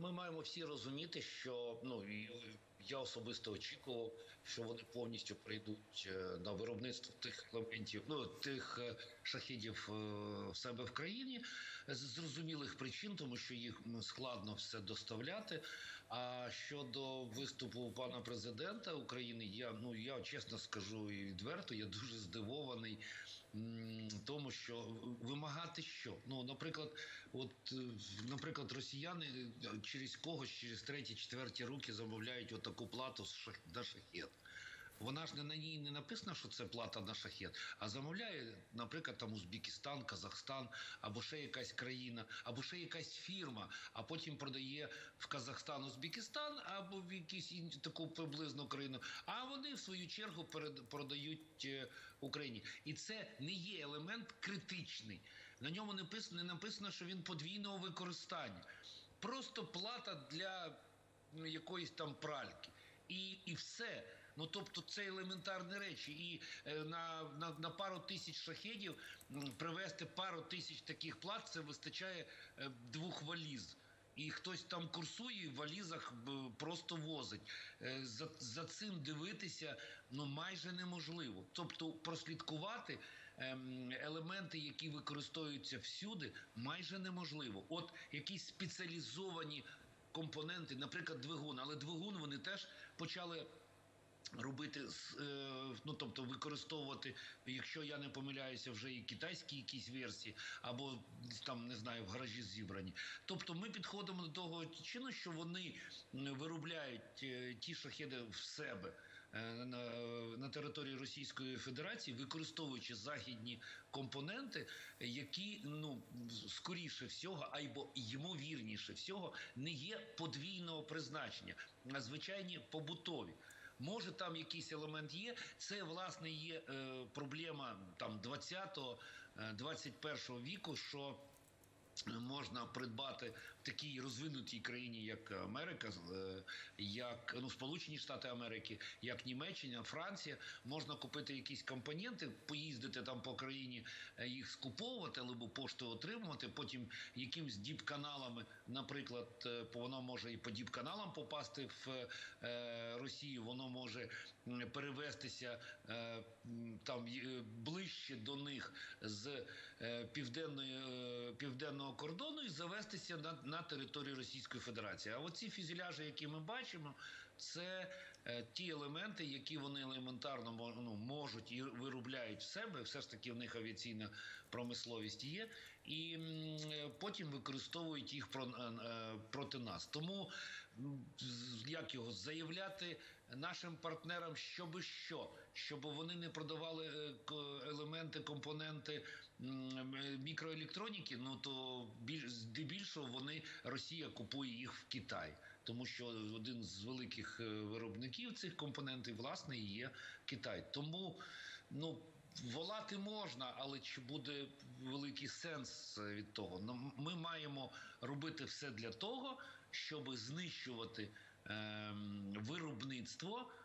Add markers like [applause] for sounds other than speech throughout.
Ми маємо всі розуміти, що ну і я особисто очікував, що вони повністю прийдуть е, на виробництво тих елементів, ну тих е, шахідів е, в себе в країні з зрозумілих причин, тому що їх складно все доставляти. А щодо виступу пана президента України, я ну я чесно скажу і відверто, я дуже здивований тому, що вимагати що? Ну, наприклад, от наприклад, росіяни е, через когось, через треті, четверті руки замовляють отаку плату з шах... на шахет. Вона ж не на ній не написано, що це плата на шахет, а замовляє, наприклад, там Узбекистан, Казахстан або ще якась країна, або ще якась фірма, а потім продає в Казахстан, Узбекистан або в якусь ін- таку приблизну країну. А вони в свою чергу продають е, Україні. І це не є елемент критичний. На ньому не написано, не написано, що він подвійного використання. Просто плата для якоїсь там пральки. І, і все. Ну тобто це елементарні речі. І е, на, на, на пару тисяч шахедів привезти пару тисяч таких плат це вистачає е, двох валіз. І хтось там курсує в валізах просто возить. Е, За, за цим дивитися ну майже неможливо. Тобто прослідкувати ем, елементи, які використовуються всюди, майже неможливо. От якісь спеціалізовані компоненти, наприклад, двигун, але двигун вони теж почали. Робити е, ну тобто використовувати, якщо я не помиляюся, вже і китайські якісь версії, або там не знаю, в гаражі зібрані. Тобто, ми підходимо до того чину, що вони виробляють е, ті шахеди в себе е, на, території Російської Федерації, використовуючи західні компоненти, які ну скоріше всього, або ймовірніше всього, не є подвійного призначення, а звичайні побутові. Може, там якийсь елемент є. Це власне є е, проблема там 20-го, е, 21-го віку, що можна придбати такій розвинутій країні, як Америка, е, як ну Сполучені Штати Америки, як Німеччина, Франція, можна купити якісь компоненти, поїздити там по країні, е, їх скуповувати, або пошту отримувати. Потім якимсь діп-каналами, наприклад, е, воно може і по діп-каналам попасти в Росію, воно може перевестися там ближче до них з південної південного кордону і завестися на, на територію Російської Федерації. А оці фюзеляжі, які ми бачимо, це е, ті елементи, які вони елементарно ну, можуть і виробляють в себе. Все ж таки в них авіаційна промисловість є, і е, потім використовують їх про, е, е, проти нас. Тому як його заявляти нашим партнерам, щоби що, щоб вони не продавали е, елементи, компоненти мікроелектроніки, ну то більш здебільшого вони Росія купує їх в Китай, тому що один з великих е, виробників цих компонентів власне є Китай. Тому ну. Волати можна, але чи буде великий сенс е, від того? Ну, ми маємо робити все для того, щоб знищувати ем, виробництво е,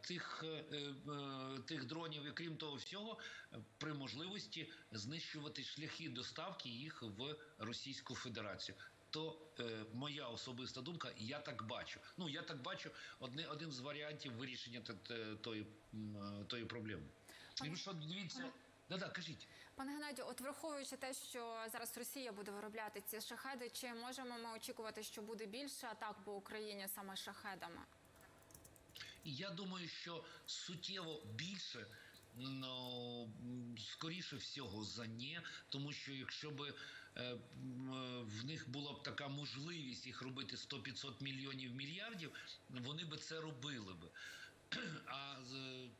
тих, е, е, тих дронів, і крім того всього, е, при можливості знищувати шляхи доставки їх в Російську Федерацію. То е, моя особиста думка, я так бачу. Ну я так бачу одне, один з варіантів вирішення тої, е, тої проблеми. І що дивіться, да-да, кажіть. Пане Геннадію, от враховуючи те, що зараз Росія буде виробляти ці шахеди, чи можемо ми очікувати, що буде більше атак по Україні саме шахедами? І я думаю, що суттєво більше. Ну, скоріше всього за ні, тому що якщо б е, е, в них була б така можливість їх робити 100-500 мільйонів мільярдів, вони би це робили би. А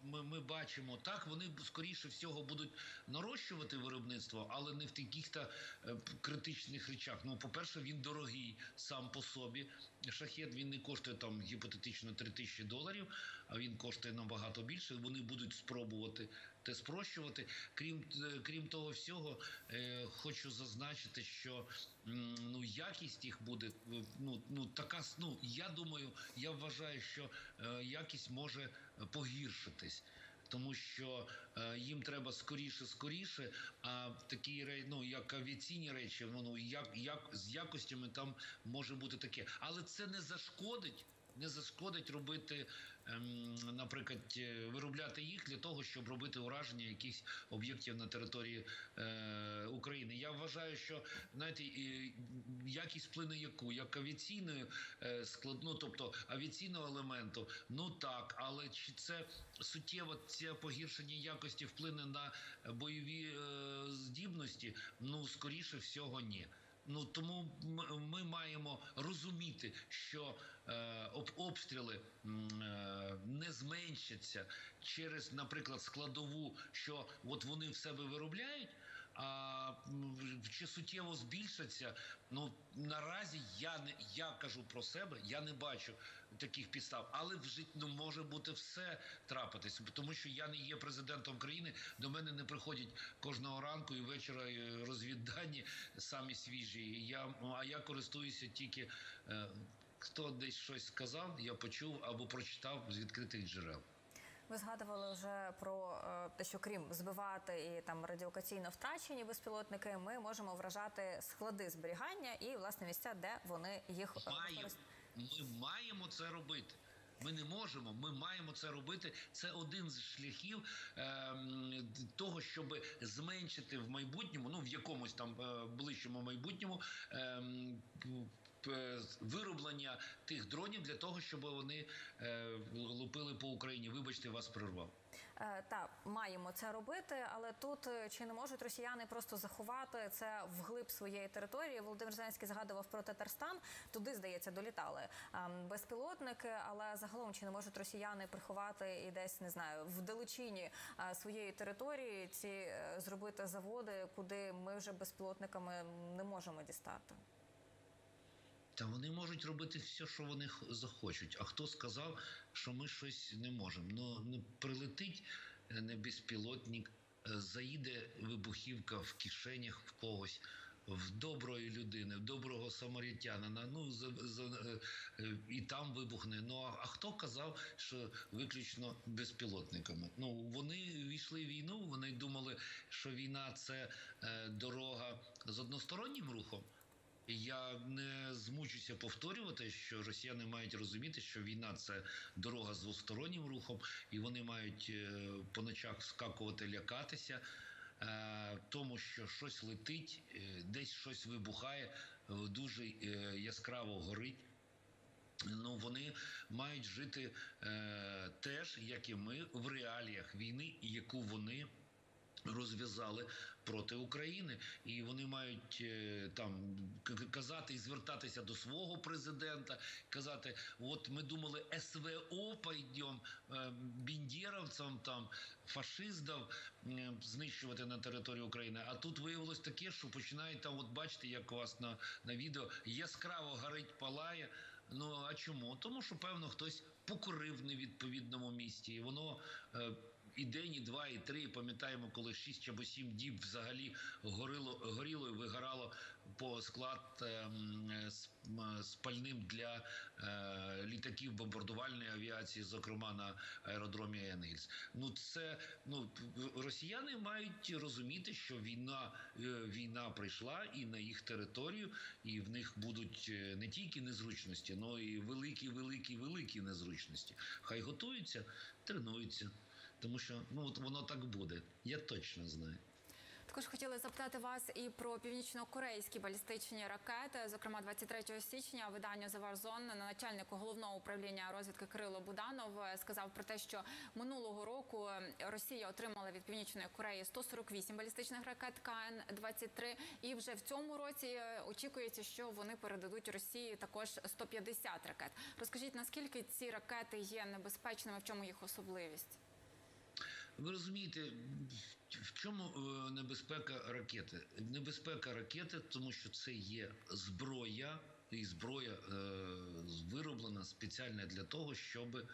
ми, ми бачимо так, вони скоріше всього будуть нарощувати виробництво, але не в таких та е, критичних речах. Ну, по-перше, він дорогий сам по собі. Шахет він не коштує там гіпотетично 3 тисячі доларів, а він коштує набагато більше. Вони будуть спробувати те спрощувати. Крім е, крім того всього, е, хочу зазначити, що ну якість їх буде е, ну, ну така ну, я думаю, я вважаю, що е, якість може погіршитись. тому що е, їм треба скоріше, скоріше. А такі ну, як авіаційні речі, ну як, як з якостями там може бути таке, але це не зашкодить. Не зашкодить робити, ем, наприклад, е, виробляти їх для того, щоб робити ураження якихось об'єктів на території е, України. Я вважаю, що знаєте, якість вплине яку як авіаційної е, складну, тобто авіаційного елементу, ну так, але чи це суттєво це погіршення якості вплине на бойові здібності? Ну скоріше всього, ні. Ну тому ми маємо розуміти, що обстріли е, не зменшаться через, наприклад, складову, що от вони в себе виробляють. А чи суттєво збільшаться? Ну наразі я не я кажу про себе, я не бачу таких підстав, але в житті ну, може бути все трапитись, тому що я не є президентом країни. До мене не приходять кожного ранку і вечора е, розвіддані самі свіжі. Я а я користуюся тільки е, хто десь щось сказав, я почув або прочитав з відкритих джерел. Ви згадували вже про е, те, що крім збивати і там радіокаційно втрачені безпілотники, ми можемо вражати склади зберігання і власне місця, де вони їх е, маємо, ми маємо це робити. Ми не можемо, ми маємо це робити. Це один з шляхів ем, того, щоб зменшити в майбутньому, ну в якомусь там е, ближчому майбутньому. п- вироблення тих дронів для того, щоб вони е, лупили по Україні. Вибачте, вас прервав. Е, Та маємо це робити, але тут е, чи не можуть росіяни просто заховати це вглиб своєї території? Володимир Зеленський згадував про Татарстан. Туди здається долітали ем, безпілотники, але загалом чи не можуть росіяни приховати і десь не знаю в далечині е, своєї території ці е, зробити заводи, куди ми вже безпілотниками не можемо дістати? Та вони можуть робити все, що вони захочуть. А хто сказав, що ми щось не можемо? Ну, ну прилетить е, не безпілотник, е, заїде вибухівка в кишенях в когось. В доброї людини, в доброго самарітянина, ну за, за, е, і там вибухне. Ну а, а хто казав, що виключно безпілотниками? Ну вони війшли в війну. Вони думали, що війна це е, дорога з одностороннім рухом. Я не змучуся повторювати, що росіяни мають розуміти, що війна це дорога з двостороннім рухом, і вони мають е, по ночах вскакувати, лякатися, е, тому що щось летить, е, десь щось вибухає, дуже яскраво горить. Ну, вони мають жити теж, як і ми, в реаліях війни, яку вони розв'язали проти України, і вони мають е, там казати і звертатися до свого президента, казати: от ми думали, СВО пойдем е, біндєровцям, там фашистів е, знищувати на території України. А тут виявилось таке, що починають там, от бачите, як у вас на, на відео яскраво горить, палає. Ну а чому? Тому що певно хтось покурив в невідповідному місці, і воно. І день, і два, і три. Пам'ятаємо, коли шість або сім діб взагалі горіло, горіло і вигорало по склад ем, з, пальним для е, літаків бомбардувальної авіації, зокрема на аеродромі Енгельс. Ну це ну росіяни мають розуміти, що війна, е, війна прийшла і на їх територію, і в них будуть е, не тільки незручності, але і великі, великі, великі незручності. Хай готуються, тренуються. Тому що ну от воно так буде. Я точно знаю. Також хотіли запитати вас і про північно-корейські балістичні ракети. Зокрема, 23 січня The War Zone начальнику головного управління розвідки Кирило Буданов е, сказав про те, що минулого року Росія отримала від північної Кореї 148 балістичних ракет КН-23. І вже в цьому році е, очікується, що вони передадуть Росії також 150 ракет. Розкажіть, наскільки ці ракети є небезпечними, в чому їх особливість? Ви розумієте, в чому е, небезпека ракети? Небезпека ракети, тому що це є зброя, і зброя е, вироблена спеціально для того, щоб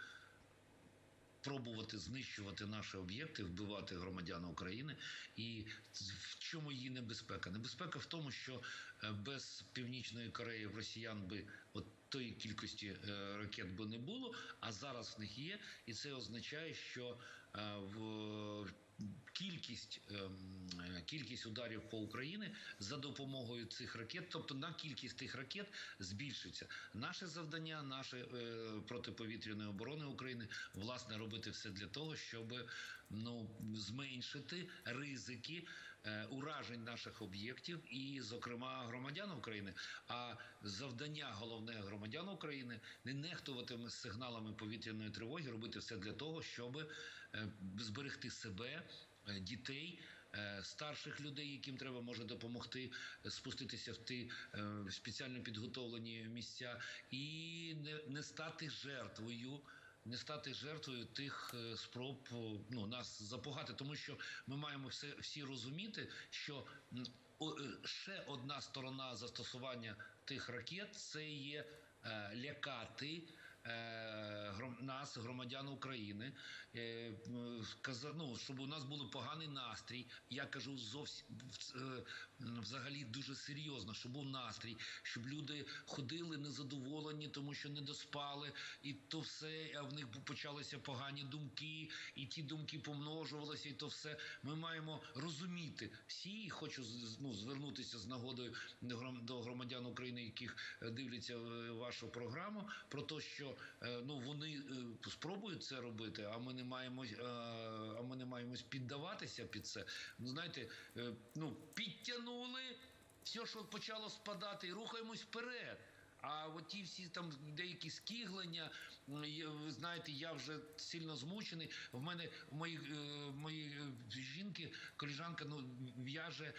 пробувати знищувати наші об'єкти, вбивати громадян України. І в чому її небезпека? Небезпека в тому, що е, без Північної Кореї росіян би от тої кількості е, ракет би не було, а зараз в них є, і це означає, що е, в кількість, ем, кількість ударів по Україні за допомогою цих ракет, тобто на кількість тих ракет збільшиться. Наше завдання, наше е, протиповітряної оборони України, власне, робити все для того, щоб ну зменшити ризики уражень наших об'єктів і, зокрема, громадян України. А завдання головне громадян України не нехтувати сигналами повітряної тривоги, робити все для того, щоб е, зберегти себе, е, дітей. е, Старших людей, яким треба може допомогти е, спуститися в ті е, спеціально підготовлені місця, і не стати жертвою не стати жертвою тих е, спроб ну, нас запугати, тому що ми маємо все всі розуміти, що е, ще одна сторона застосування тих ракет це є е, лякати. е, Нас, громадян України, е, ну, щоб у нас був поганий настрій. Я кажу зовсім е, взагалі дуже серйозно, щоб був настрій, щоб люди ходили незадоволені, тому що не доспали, і то все, в них почалися погані думки, і ті думки помножувалися, і то все. Ми маємо розуміти всі. Хочу ну, звернутися з нагодою до гром- до громадян України, яких е, дивляться е, вашу програму, про те, що е, ну вони спробують це робити, а ми не маємо, а ми не маємось піддаватися під це. Ну знаєте, ну підтягнули все, що почало спадати, і рухаємось вперед. А от ті всі там деякі скіглення, ви знаєте, я вже сильно змучений. В мене в моїй, е, моїй е, жінки, коліжанка, ну в'яже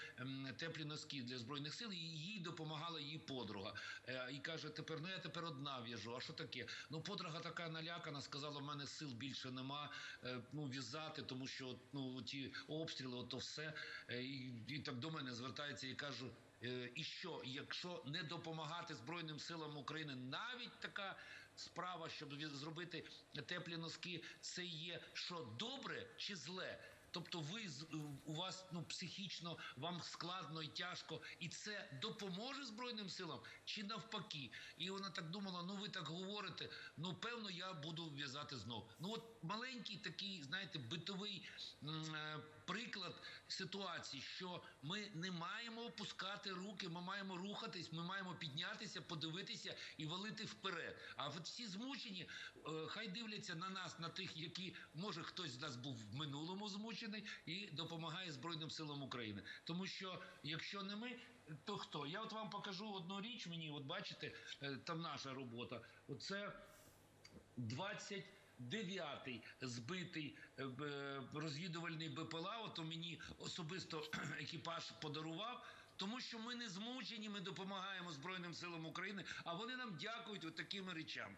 теплі носки для збройних сил, і їй допомагала її подруга. Е, І каже: тепер ну я тепер одна в'яжу. А що таке? Ну, подруга така налякана, сказала, в мене сил більше нема. Ну, в'язати, тому що ну ті обстріли, ото все. І, і так до мене звертається і кажу. Е, І що, якщо не допомагати Збройним силам України, навіть така справа, щоб зробити теплі носки, це є що добре чи зле? Тобто, ви з- у вас ну психічно вам складно і тяжко, і це допоможе збройним силам чи навпаки? І вона так думала: ну ви так говорите. Ну певно, я буду в'язати знов. Ну от маленький такий, знаєте, битовий е, приклад ситуації, що ми не маємо опускати руки, ми маємо рухатись, ми маємо піднятися, подивитися і валити вперед. А от всі змучені, е, хай дивляться на нас, на тих, які може хтось з нас був в минулому змучений і допомагає Збройним силам України. Тому що якщо не ми, то хто? Я от вам покажу одну річ. Мені, от бачите, е, там наша робота. Оце 29-й збитий е, розвідувальний БПЛА. Ото мені особисто [clears throat] екіпаж подарував. Тому що ми не змучені, ми допомагаємо Збройним силам України, а вони нам дякують такими речами.